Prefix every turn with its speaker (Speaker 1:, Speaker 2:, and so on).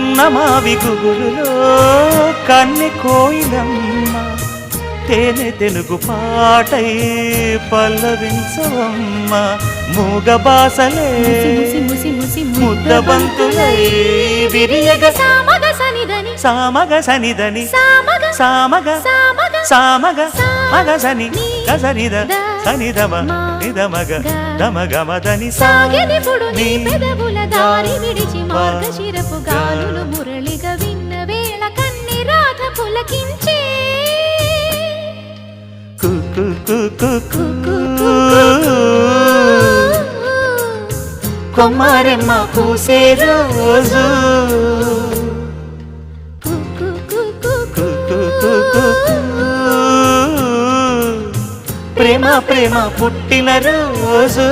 Speaker 1: పున్నమావి గుగులులో కన్నె కోయిలమ్మ. తేనె తెనుగు పాటై పల్లవించవమ్మ. మూగ బాసలే ముద్ద బంతులై. విరియగ
Speaker 2: సామగ సనిదని
Speaker 1: సామగ సనిదని
Speaker 2: సామగ
Speaker 1: సామగ
Speaker 2: సామగ
Speaker 1: సామగ మగ సని
Speaker 2: నీ
Speaker 1: గసనిద తని
Speaker 2: దమ
Speaker 1: నిదమగ దమగమదని
Speaker 2: సాగనిపుడు నీ పెదవుల దారి విడిచి మార్గశిరపు గాలులు మురళిగ విన్న వేళ కన్ని రాధ పులకించి కుక్కు కుక్కు కుక్కు
Speaker 1: కొమ్మరెమ్మ పూసే రోజు ప్రేమ ప్రేమ పుట్టిన రోజు.